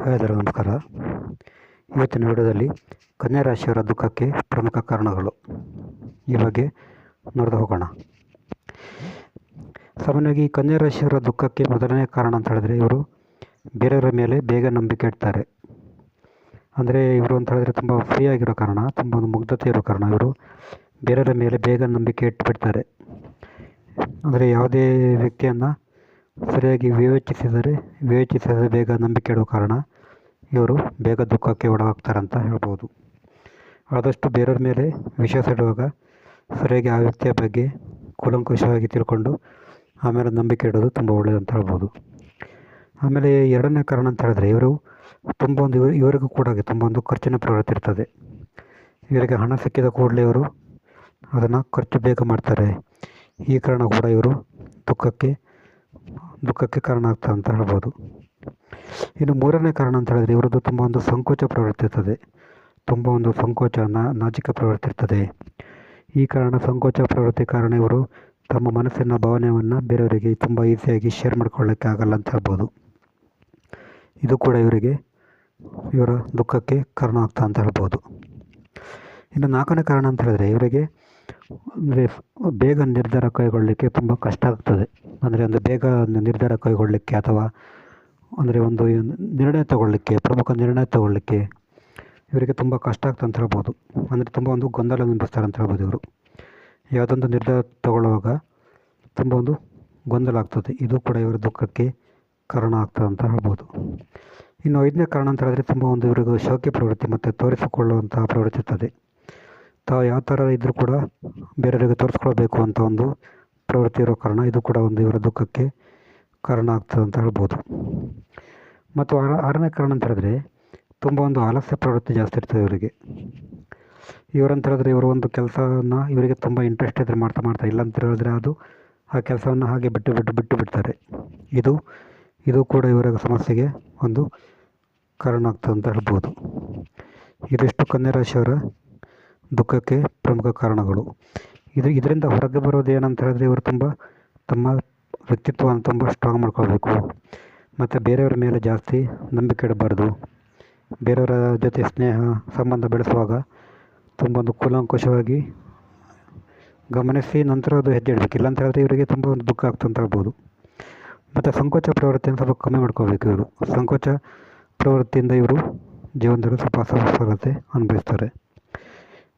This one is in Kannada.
ಹಾಗಾದರೆ ನಮಸ್ಕಾರ. ಇವತ್ತಿನ ವಿಡಿಯೋದಲ್ಲಿ ಕನ್ಯಾ ರಾಶಿಯವರ ದುಃಖಕ್ಕೆ ಪ್ರಮುಖ ಕಾರಣಗಳು ಈ ಬಗ್ಗೆ ನೋಡ್ತಾ ಹೋಗೋಣ. ಸಾಮಾನ್ಯವಾಗಿ ಕನ್ಯಾ ರಾಶಿಯವರ ದುಃಖಕ್ಕೆ ಮೊದಲನೇ ಕಾರಣ ಅಂತ ಹೇಳಿದ್ರೆ ಇವರು ಬೇರೆಯವರ ಮೇಲೆ ಬೇಗ ನಂಬಿಕೆ ಇಡ್ತಾರೆ. ಅಂದರೆ ಇವರು ಅಂತ ಹೇಳಿದ್ರೆ ತುಂಬ ಫ್ರೀ ಆಗಿರೋ ಕಾರಣ, ತುಂಬ ಒಂದು ಮುಗ್ಧತೆ ಇರೋ ಕಾರಣ ಇವರು ಬೇರೆಯವರ ಮೇಲೆ ಬೇಗ ನಂಬಿಕೆ ಇಟ್ಬಿಡ್ತಾರೆ. ಅಂದರೆ ಯಾವುದೇ ವ್ಯಕ್ತಿಯನ್ನು ಸರಿಯಾಗಿ ವಿವೇಚಿಸಿದರೆ, ವಿವೇಚಿಸದೆ ಬೇಗ ನಂಬಿಕೆ ಇಡುವ ಕಾರಣ ಇವರು ಬೇಗ ದುಃಖಕ್ಕೆ ಅಂತ ಹೇಳ್ಬೋದು. ಆದಷ್ಟು ಬೇರೆಯವ್ರ ಮೇಲೆ ವಿಶ್ವಾಸ ಇಡುವಾಗ ಸರಿಯಾಗಿ ಆ ವ್ಯಕ್ತಿಯ ಬಗ್ಗೆ ಕೂಲಂಕುಷವಾಗಿ ತಿಳ್ಕೊಂಡು ಆಮೇಲೆ ನಂಬಿಕೆ ಇಡೋದು ತುಂಬ ಒಳ್ಳೆಯದು ಅಂತ ಹೇಳ್ಬೋದು. ಆಮೇಲೆ ಎರಡನೇ ಕಾರಣ ಅಂತ ಹೇಳಿದ್ರೆ ಇವರು ತುಂಬ ಒಂದು ಇವರು, ಇವರಿಗೂ ಕೂಡ ತುಂಬ ಒಂದು ಖರ್ಚಿನ ಪ್ರವೃತ್ತಿ ಇರ್ತದೆ. ಇವರಿಗೆ ಹಣ ಸಿಕ್ಕಿದ ಕೂಡಲೇ ಇವರು ಅದನ್ನು ಖರ್ಚು ಬೇಗ ಮಾಡ್ತಾರೆ. ಈ ಕಾರಣ ಕೂಡ ಇವರು ದುಃಖಕ್ಕೆ ದುಃಖಕ್ಕೆ ಕಾರಣ ಆಗ್ತದೆ ಅಂತ ಹೇಳ್ಬೋದು. ಇನ್ನು ಮೂರನೇ ಕಾರಣ ಅಂತ ಹೇಳಿದ್ರೆ ಇವರದ್ದು ತುಂಬ ಒಂದು ಸಂಕೋಚ ಪ್ರವೃತ್ತಿ ಇರ್ತದೆ. ತುಂಬ ಒಂದು ಸಂಕೋಚ ನಾಚಿಕ ಪ್ರವೃತ್ತಿ ಇರ್ತದೆ. ಈ ಕಾರಣ ಸಂಕೋಚ ಪ್ರವೃತ್ತಿ ಕಾರಣ ಇವರು ತಮ್ಮ ಮನಸ್ಸಿನ ಭಾವನೆಯನ್ನು ಬೇರೆಯವರಿಗೆ ತುಂಬ ಈಸಿಯಾಗಿ ಶೇರ್ ಮಾಡ್ಕೊಳ್ಳೋಕ್ಕೆ ಆಗಲ್ಲ ಅಂತ ಹೇಳ್ಬೋದು. ಇದು ಕೂಡ ಇವರಿಗೆ ಇವರ ದುಃಖಕ್ಕೆ ಕಾರಣ ಆಗ್ತಾ ಅಂತ ಹೇಳ್ಬೋದು. ಇನ್ನು ನಾಲ್ಕನೇ ಕಾರಣ ಅಂತ ಹೇಳಿದ್ರೆ ಇವರಿಗೆ ಅಂದರೆ ಬೇಗ ನಿರ್ಧಾರ ಕೈಗೊಳ್ಳಲಿಕ್ಕೆ ತುಂಬ ಕಷ್ಟ ಆಗ್ತದೆ. ಅಂದರೆ ಒಂದು ಬೇಗ ಒಂದು ನಿರ್ಧಾರ ಕೈಗೊಳ್ಳಲಿಕ್ಕೆ ಅಥವಾ ಅಂದರೆ ಒಂದು ನಿರ್ಣಯ ತಗೊಳ್ಳಿಕ್ಕೆ, ಪ್ರಮುಖ ನಿರ್ಣಯ ತಗೊಳ್ಳಿಕ್ಕೆ ಇವರಿಗೆ ತುಂಬ ಕಷ್ಟ ಆಗ್ತದೆ ಅಂತ ಹೇಳ್ಬೋದು. ಅಂದರೆ ತುಂಬ ಒಂದು ಗೊಂದಲ ಅನುಭವಿಸ್ತಾರೆ ಅಂತ ಹೇಳ್ಬೋದು ಇವರು. ಯಾವುದೊಂದು ನಿರ್ಧಾರ ತಗೊಳ್ಳುವಾಗ ತುಂಬ ಒಂದು ಗೊಂದಲ ಆಗ್ತದೆ. ಇದು ಕೂಡ ಇವರ ದುಃಖಕ್ಕೆ ಕಾರಣ ಆಗ್ತದೆ ಅಂತ ಹೇಳ್ಬೋದು. ಇನ್ನು ಐದನೇ ಕಾರಣ ಅಂತ ಹೇಳಿದ್ರೆ ತುಂಬ ಒಂದು ಇವರಿಗೂ ಶೋಕಿ ಪ್ರವೃತ್ತಿ ಮತ್ತು ತೋರಿಸಿಕೊಳ್ಳುವಂತಹ ಪ್ರವೃತ್ತಿ ಇರ್ತದೆ. ತಾವು ಯಾವ ಥರ ಇದ್ದರೂ ಕೂಡ ಬೇರೆಯವರಿಗೆ ತೋರಿಸ್ಕೊಳ್ಬೇಕು ಅಂತ ಒಂದು ಪ್ರವೃತ್ತಿ ಇರೋ ಕಾರಣ. ಇದು ಕೂಡ ಒಂದು ಇವರ ದುಃಖಕ್ಕೆ ಕಾರಣ ಆಗ್ತದೆ ಅಂತ ಹೇಳ್ಬೋದು. ಮತ್ತು ಆರ, ಆರನೇ ಕಾರಣ ಅಂತ ಹೇಳಿದ್ರೆ ತುಂಬ ಒಂದು ಆಲಸ್ಯ ಪ್ರವೃತ್ತಿ ಜಾಸ್ತಿ ಇರ್ತದೆ ಇವರಿಗೆ. ಇವರಂತ ಹೇಳಿದ್ರೆ ಇವರು ಒಂದು ಕೆಲಸವನ್ನು ಇವರಿಗೆ ತುಂಬ ಇಂಟ್ರೆಸ್ಟ್ ಇದ್ದರೆ ಮಾಡ್ತಾ ಮಾಡ್ತಾ ಇಲ್ಲ ಅಂತ ಹೇಳಿದ್ರೆ ಅದು ಆ ಕೆಲಸವನ್ನು ಹಾಗೆ ಬಿಟ್ಟು ಬಿಟ್ಟು ಬಿಟ್ಟು ಬಿಡ್ತಾರೆ. ಇದು ಇದು ಕೂಡ ಇವರ ಸಮಸ್ಯೆಗೆ ಒಂದು ಕಾರಣ ಆಗ್ತದೆ ಅಂತ ಹೇಳ್ಬೋದು. ಇದಿಷ್ಟು ಕನ್ಯಾ ರಾಶಿಯವರ ದುಃಖಕ್ಕೆ ಪ್ರಮುಖ ಕಾರಣಗಳು. ಇದು ಇದರಿಂದ ಹೊರಗೆ ಬರೋದು ಏನಂತ ಹೇಳಿದ್ರೆ ಇವರು ತುಂಬ ತಮ್ಮ ವ್ಯಕ್ತಿತ್ವವನ್ನು ತುಂಬ ಸ್ಟ್ರಾಂಗ್ ಮಾಡ್ಕೊಳ್ಬೇಕು. ಮತ್ತು ಬೇರೆಯವರ ಮೇಲೆ ಜಾಸ್ತಿ ನಂಬಿಕೆ ಇಡಬಾರ್ದು. ಬೇರೆಯವರ ಜೊತೆ ಸ್ನೇಹ, ಸಂಬಂಧ ಬೆಳೆಸುವಾಗ ತುಂಬ ಒಂದು ಕೂಲಂಕುಷವಾಗಿ ಗಮನಿಸಿ ನಂತರ ಅದು ಹೆಜ್ಜೆ ಇಡಬೇಕು. ಇಲ್ಲಾಂತ ಹೇಳಿದ್ರೆ ಇವರಿಗೆ ತುಂಬ ಒಂದು ದುಃಖ ಆಗ್ತದೆ ಅಂತ ಹೇಳ್ಬೋದು ಮತ್ತು ಸಂಕೋಚ ಪ್ರವೃತ್ತಿಯನ್ನು ಸ್ವಲ್ಪ ಕಮ್ಮಿ ಮಾಡ್ಕೋಬೇಕು ಇವರು. ಸಂಕೋಚ ಪ್ರವೃತ್ತಿಯಿಂದ ಇವರು ಜೀವನದಲ್ಲಿ ಸ್ವಲ್ಪ ಅಸಮಸ್ಯತೆ ಅನುಭವಿಸ್ತಾರೆ.